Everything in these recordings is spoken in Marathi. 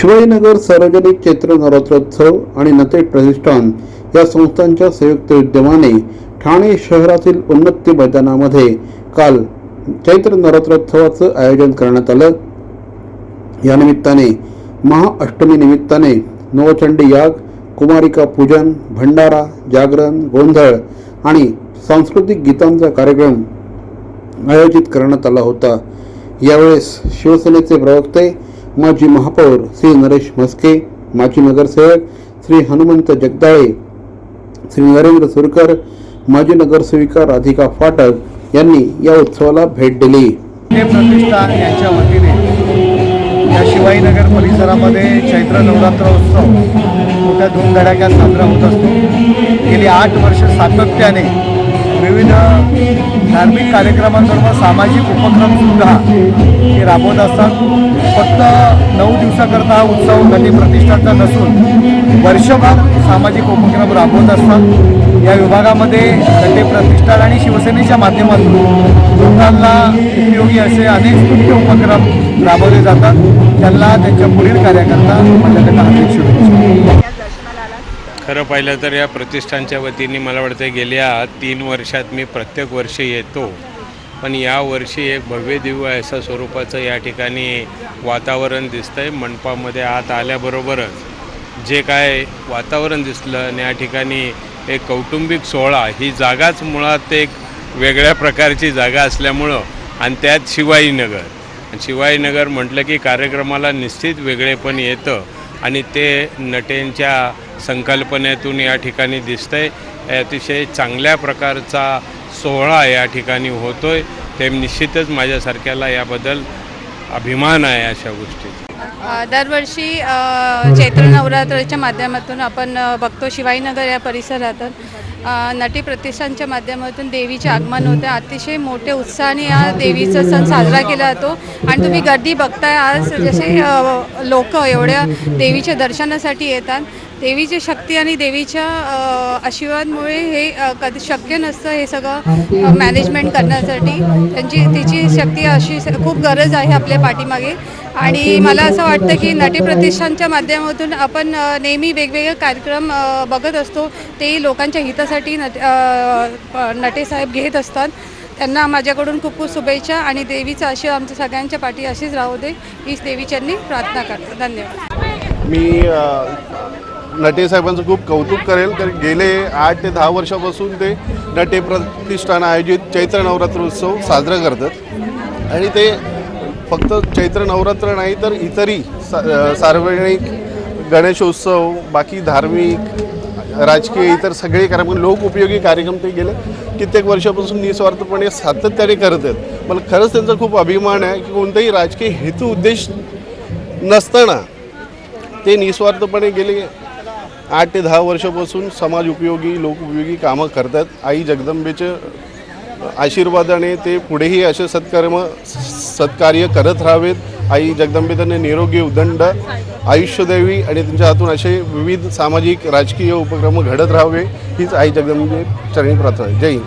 शिवाजीनगर सार्वजनिक चैत्र नवरात्रोत्सव आणि नतेट प्रतिष्ठान या संस्थांच्या संयुक्त विद्यमाने ठाणे शहरातील उन्नती मैदानामध्ये काल चैत्र नवरात्रोत्सवाचं आयोजन करण्यात आलं. या निमित्ताने महाअष्टमी निमित्ताने नवचंडी याग कुमारिका पूजन भंडारा जागरण गोंधळ आणि सांस्कृतिक गीतांचा कार्यक्रम आयोजित करण्यात आला होता. यावेळेस शिवसेनेचे प्रवक्ते माजी महापौर श्री नरेश म्हस्के माजी नगरसेवक श्री हनुमंत जगदाळे श्री नरेंद्र सुरकर माजी नगरसेविका राधिका फाटक यांनी या उत्सवाला भेट दिली. हे प्रतिष्ठान यांच्या वतीने या शिवाईनगर परिसरामध्ये चैत्र नवरात्र उत्सव मोठ्या धूमधडाक्यात साजरा होत असतो. गेली आठ वर्ष सातत्याने विविध धार्मिक कार्यक्रमांबरोबर सामाजिक उपक्रमसुद्धा हे राबवत असतात. फक्त नऊ दिवसाकरता हा उत्सव गती प्रतिष्ठानचा नसून वर्षभर सामाजिक उपक्रम राबवत असतात. या विभागामध्ये गटे प्रतिष्ठान आणि शिवसेनेच्या माध्यमातून लोकांना उपयोगी असे अनेक स्तुत्य उपक्रम राबवले जातात. त्यांना त्यांच्या पुढील कार्याकरता माझ्याकडनं हार्दिक शुभेच्छा खरं पाहिलं तर या प्रतिष्ठानच्या वतीने मला वाटतं गेल्या तीन वर्षात मी प्रत्येक वर्षी येतो. पण या वर्षी एक भव्य दिव्य असं स्वरूपाचं या ठिकाणी वातावरण दिसतंय. मंडपामध्ये आत आल्याबरोबरच जे काय वातावरण दिसलं आणि या ठिकाणी एक कौटुंबिक सोहळा ही जागाच मुळात एक वेगळ्या प्रकारची जागा असल्यामुळं आणि त्यात शिवाजीनगर. शिवाईनगर शिवाजीनगर म्हटलं की कार्यक्रमाला निश्चित वेगळेपण येतं आणि ते नटेंच्या संकल्पनेतून या ठिकाणी दिसतंय. अतिशय चांगल्या प्रकारचा सोहळा या ठिकाणी होतोय. ते निश्चितच माझ्यासारख्याला याबद्दल अभिमान आहे अशा गोष्टी दरवर्षी चैत्र नवरात्राच्या माध्यमातून आपण बघतो शिवाईनगर या परिसरात नटी प्रतिष्ठानच्या माध्यमातून देवीचे आगमन होते. अतिशय मोठे उत्साहाने या देवीचा सण साजरा केला जातो. आणि तुम्ही गर्दी बघताय आज जसे लोक एवढ्या देवीच्या दर्शनासाठी येतात. देवीची शक्ती आणि देवीच्या आशीर्वादमुळे हे कधी शक्य नसतं हे सगळं मॅनेजमेंट करण्यासाठी. त्यांची तिची शक्ती अशी खूप गरज आहे आपल्या पाठीमागे. आणि मला असं वाटतं की नटी प्रतिष्ठानच्या माध्यमातून आपण नेहमी वेगवेगळे कार्यक्रम बघत असतो. ते लोकांच्या हितासाठी नट नटेसाहेब घेत असतात. त्यांना माझ्याकडून खूप खूप शुभेच्छा आणि देवीचा आशीर्वाद आमच्या सगळ्यांच्या पाठी अशीच राहू दे. हीच देवीच्यांनी प्रार्थना करतो. धन्यवाद. मी नटे साहेबांचं खूप कौतुक करेल कारण गेले आठ ते दहा वर्षापासून ते नटे प्रतिष्ठान आयोजित चैत्र नवरात्र उत्सव साजरा करतात. आणि ते फक्त चैत्र नवरात्र नाही तर इतरही सा सार्वजनिक गणेशोत्सव बाकी धार्मिक राजकीय इतर सगळे कार्यक्रम लोक उपयोगी कार्यक्रम ते गेले. कित्येक वर्षापासून निस्वार्थपणे सातत्याने करत आहेत. मला खरंच त्यांचा खूप अभिमान आहे की कोणताही राजकीय हेतू उद्देश नसताना ते निस्वार्थपणे गेले. आठ ते दहा वर्षापासून समाज उपयोगी लोकउपयोगी कामं करतात. आई जगदंबेचे आशीर्वादाने ते पुढेही असे सत्कर्म सत्कार्य करत राहावेत. आई जगदंबे त्यांना निरोगी उदंड आयुष्य द्यावी आणि त्यांच्या हातून असे विविध सामाजिक राजकीय उपक्रम घडत राहावे हीच आई जगदंबे चरणी प्रार्थना जय हिंद.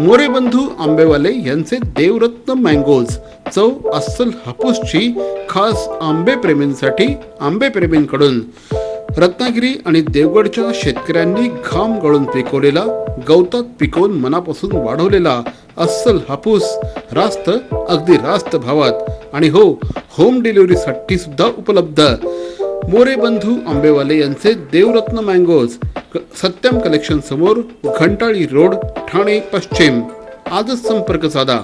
मोरेबंधू आंबेवाले यांचे देवरत्न मँगोज चव अस्सल हापूसची खास आंबे प्रेमींसाठी आंबे प्रेमींकडून रत्नागिरी आणि देवगडच्या शेतकऱ्यांनी घाम गळून पिकवलेला गवतात पिकवून मनापासून वाढवलेला अस्सल हापूस रास्त अगदी रास्त भावात. आणि हो होम डिलिव्हरीसाठी सुद्धा उपलब्ध. मोरे बंधू आंबेवाले यांचे देवरत्न मँगोज क- सत्यम कलेक्शन समोर घंटाळी रोड ठाणे पश्चिम. आजच संपर्क साधा.